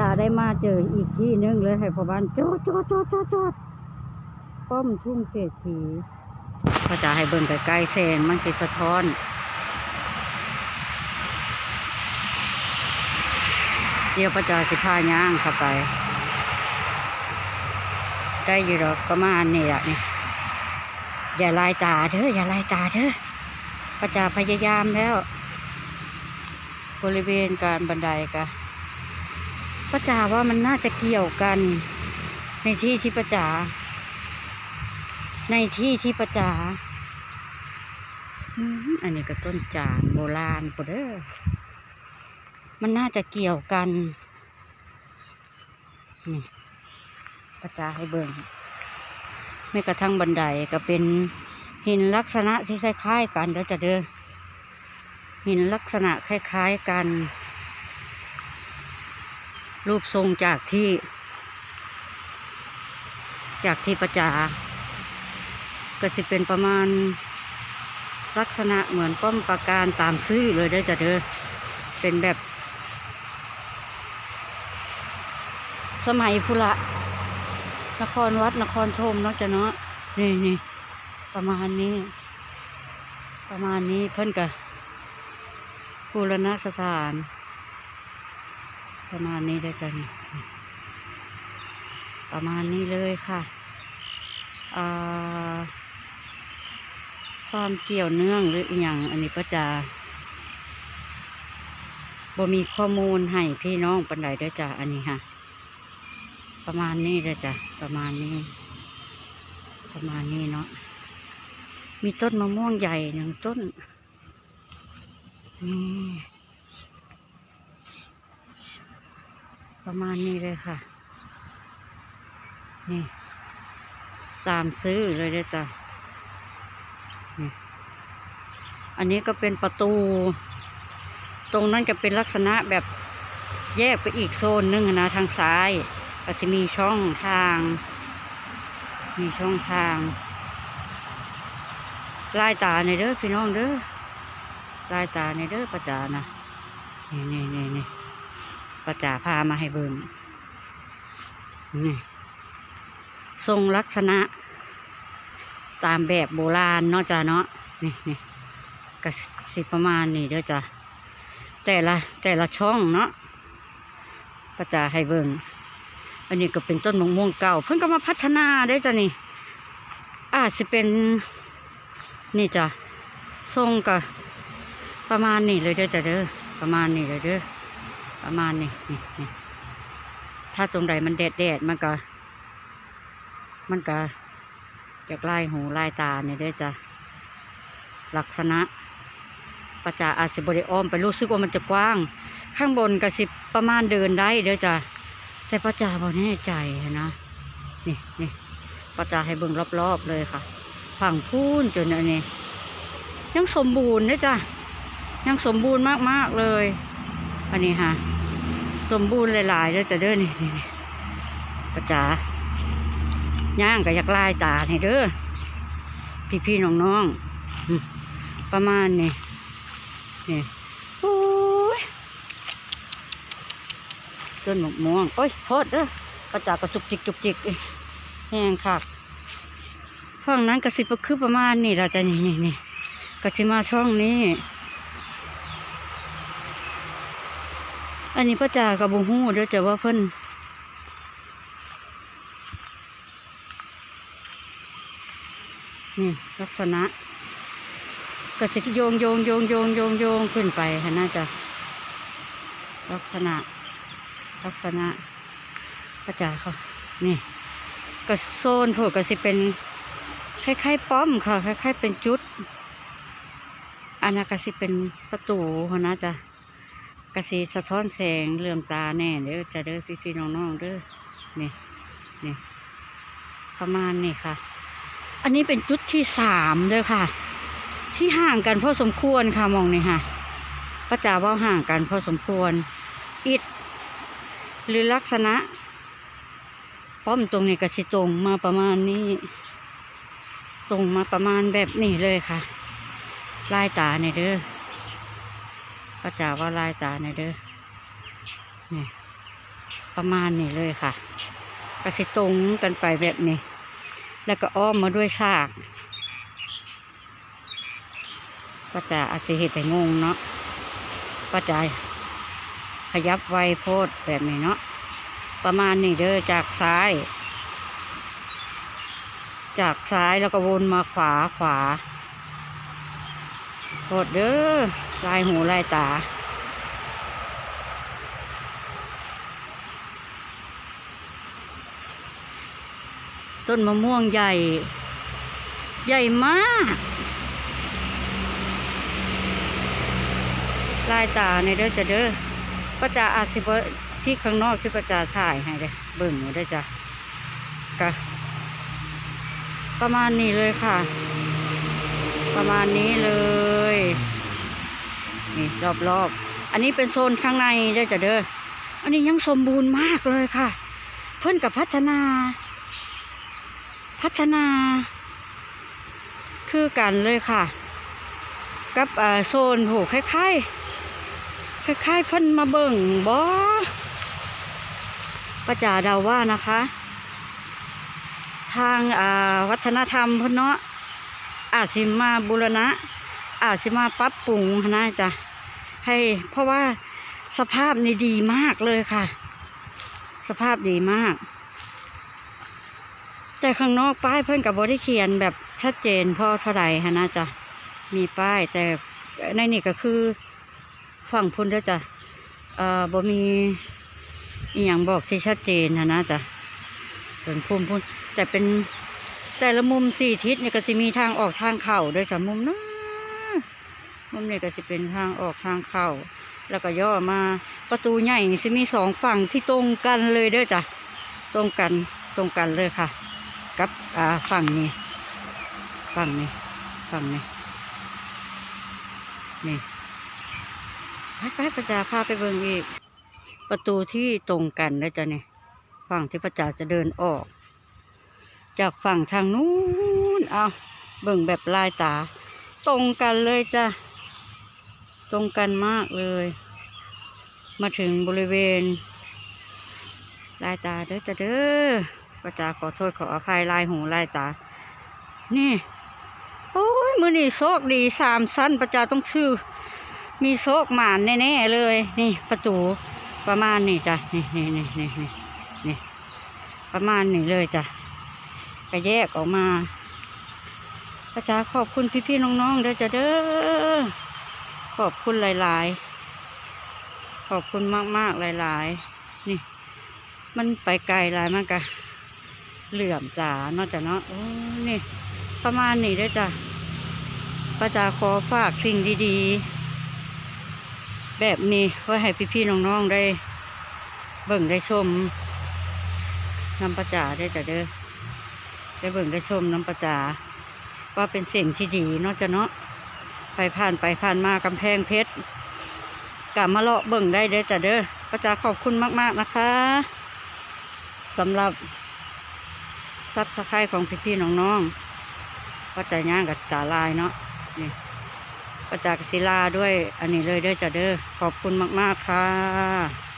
จ๋าได้มาเจออีกที่หนึงเลยให้พ่อบ้านจอดจอดจอดจอดจอดป้อมทุ่งเศรษฐีพ่อจ๋าให้เบิ่งใกล้ๆแสงมันสิสะท้อนเดี๋ยวพ่อจ๋าสิพาย่างเข้าไป ได้อยู่ดอกประมาณนี่แหละนี่อย่าลายตาเด้ออย่าลายตาเด้อพ่อจ๋าพยายามแล้ว บริเวณการบันไดกะ ป้าจ๋าว่ามันน่าจะเกี่ยวกัน ในที่ที่ป้าจ๋าในที่ที่ป้าจ๋าอันนี้ก็ต้นจานโบราณปุเด้อมันน่าจะเกี่ยวกัน นี่ป้าจ๋าให้เบิ่งไม่กระทั่งบันไดก็เป็นหินลักษณะที่คล้าย ๆ กันแล้วจะเด้อหินลักษณะคล้าย ๆ กัน รูปทรงจากที่ จากที่ประจาก็สิเป็นประมาณ ลักษณะเหมือนป้อมปราการตามซื่อเลยได้จ้ะเด้อเป็นแบบ สมัยพุระนครวัดนครธมเนาะจ้ะเนาะนี่นี่ประมาณนี้ ประมาณนี้เพิ่นกะบูรณสถาน ประมาณนี้ได้จ้ะนี่ประมาณนี้เลยค่ะความเกี่ยวเนื่องหรืออย่างอันนี้ก็จะบ่มีข้อมูลให้พี่น้องปันใดด้อจ้ะอันนี้ค่ะ ประมาณนี้เด้จ้ะประมาณนี้ ประมาณนี้เนาะมีต้นมะม่วงใหญ่หนึ่งต้นนี่ ประมาณนี้เลยค่ะ นี่ ตามซื้อเลยเลยจ้ะนี่อันนี้ก็เป็นประตู ตรงนั้นจะเป็นลักษณะแบบแยกไปอีกโซนหนึงนะทางซ้ายก็จะมีช่องทาง มีช่องทางลายตาในเด้อพี่น้องเด้อลายตาในเด้อประจานะนี่นี่นี่นี่ ประจาพามาให้เบิ่งนี่ทรงลักษณะ ตามแบบโบราณเนาะจ้าเนาะนี่นี่ก็สิประมาณนี้เด้อจ้ะแต่ละแต่ละช่องเนาะประจาให้เบิ่งอันนี้ก็เป็นต้นมะม่วงเก่า เพิ่นก็มาพัฒนาได้อจ้ะนี่อาจจะเป็น นี่จ้ะทรงก็ประมาณนี้เลยเด้อจ้ะเด้อประมาณนี้เลยเด้อ ประมาณนี้นี่นี่ถ้าตรงใดมันแดดแดดมันก็ มันก็อยากไล่หูไล่ตาเนี่ยเด้จ้ะลักษณะประจาอาจสิบริอ้อมไปรู้สึกว่ามันจะกว้าง ข้างบนก็สิประมาณเดินได้เด้อจ้ะแต่ประจาบ่แน่ใจนะนี่นี่ประจาให้เบิ่งรอบๆเลยค่ะ ฝั่งพูนจนอันนี้ ยังสมบูรณ์เด้จ้ะยังสมบูรณ์มากๆเลย อันนี้ค่ะสมบูรณ์หลายๆเลยแต่เด้อนี่นี่นี่ประจ๋าย่างกับอยากลายตานี่เด้อพี่ๆน้องๆอืมประมาณนี้นี่โอ้ยต้นหมกม่วงโอ้ยโทษเด้อประจ๋ากระจุกจิกจุกจิกเอ้ยแห้งคักฝั่งนั้นกระสิบคือประมาณนี่เราจะนี่นี่นี่กระสิมาช่องนี้ อันนี้พระจ่ากับบุหูเดี๋ยวจะว่าเพิ่นนี่ลักษณะกระสิโยงโยงโยงโยงโยงโยงขึ้นไปค่ะน่าจะลักษณะ ลักษณะพระจ่าเขานี่กระโซนพวกกระสิเป็นคล้ายๆป้อมค่ะคล้ายๆเป็นจุดอันนั้นกระสิเป็นประตูค่ะน่าจะ กระสีสะท้อนแสงเหลื่อมตาแน่เด้อจะเด้อพี่พี่ๆน้องๆเด้อนี่นี่ประมาณนี้ค่ะ อันนี้เป็นจุดที่สามเด้อค่ะ ที่ห่างกันพอสมควรค่ะมองนี่ค่ะป้าจ๋าว่าห่างกันพอสมควร อิดหรือลักษณะ ป้อมตรงนี้กระสิตรงมาประมาณนี้ตรงมาประมาณแบบนี้เลยค่ะลายตาเนี่ยเด้อ พระเจ้าว่าลายตาในเด้อนี่ประมาณนี้เลยค่ะก็สิตรงกันไปแบบนี้ แล้วก็อ้อมมาด้วยฉากก็จะอาจจะเห็นแต่งงเนาะก็จะขยับไวโพดแบบนี้เนาะประมาณนี้เด้อจากซ้าย จากซ้ายแล้วก็วนมาขวาขวา โพดเด้อลายหูลายตา ต้นมะม่วงใหญ่ ใหญ่มาก ลายตาในเด้อจะเด้อป้าจ๋าอาจสิบที่ข้างนอกที่ป้าจ๋าถ่ายให้เด้อเบิ่งนี่เด้อจ้ะกะประมาณนี้เลยค่ะ ประมาณนี้เลยนี่รอบๆ อันนี้เป็นโซนข้างในเด้จ้ะเด้ออันนี้ยังสมบูรณ์มากเลยค่ะ เพิ่นกับพัฒนา พัฒนา คือกันเลยค่ะ กับโซนโหคล้ายๆคล้ายๆเพิ่นมาเบิ่งบ่ประจ่าเดาว่านะคะ ทางวัฒนธรรมเพิ่นเนาะ อาจสิมาบูรณะ อาจสิมาปรับปรุงนะจ๊ะให้เพราะว่าสภาพนี่ดีมากเลยค่ะ สภาพดีมาก แต่ข้างนอกป้ายเพิ่อนกับบได้เขียนแบบชัดเจนพราะเท่าไหร่ฮะนะจ๊ะมีป้ายแต่ในนี่ก็คือฝั่งพุ่นด้อจ้ะเอ่อบ่มีอีหยังบอกที่ชัดเจนนะนะจ๊ะเป็นพุ่มพุ่นแต่เป็น แต่ละมุมสี่ทิศเนี่ยก็สิมีทางออกทางเข้าด้วยจ้ะมุมนั้นมุมนี้ก็สิเป็นทางออกทางเข้าแล้วก็ย่อมาประตูใหญ่สิมีสองฝั่งที่ตรงกันเลยเด้อจ้ะตรงกันตรงกันเลยค่ะ กับอ่าฝั่งนี้ ฝั่งนี้ฝั่งนี้นี่ไปไปประจาพาไปเบิ่งอีก ประตูที่ตรงกันนะจ๊ะเนี่ยฝั่งที่ประจาจะเดินออก จากฝั่งทางนู้นเอาเบิ่งแบบลายตา ตรงกันเลยจ้ะ ตรงกันมากเลย มาถึงบริเวณ ลายตาเด้อจ้ะเด้อประจาขอโทษขออภัยลายหูลายตา นี่โอ้ยมือนี่โชคดีสามสั้นประจาต้องชื่อ มีโซกหมานแน่ๆเลย นี่ประตูประมาณนี้จ้ะนี่นี่นี่นี่นี่นี่ประมาณนี้เลยจ้ะ ก็แยกออกมาประจ้าขอบคุณพี่ๆน้องๆเด้อจ้ะเด้อขอบคุณหลายๆ ขอบคุณมากๆหลายๆ นี่ มันไปไกลหลายมากกะเหลื่อมจ๋านาะจ้ะเนาะโอ้นี่ ประมาณนี้เด้อจ้ะประจ้าขอฝากสิ่งดีๆ แบบนี้ไว้ให้พี่ๆน้องๆได้ เบิ่งได้ชมนำประจาได้จ้ะเด้อ ได้เบิ่งได้ชมน้ำประจา ว่าเป็นสิ่งที่ดีนาะจ้ะเนาะไปผ่านไปผ่านมากำแพงเพชรกลับมาเลาะเบิ่งได้เด้อจ้ะเด้อประจาขอบคุณมาก ๆ นะคะสำหรับซับสไครของพี่ๆน้องๆก็จะย่างกับตาลายเนาะนี่ประจากศิลาด้วย อันนี้เลยเด้อจ้ะเด้อขอบคุณมาก ๆ ค่ะ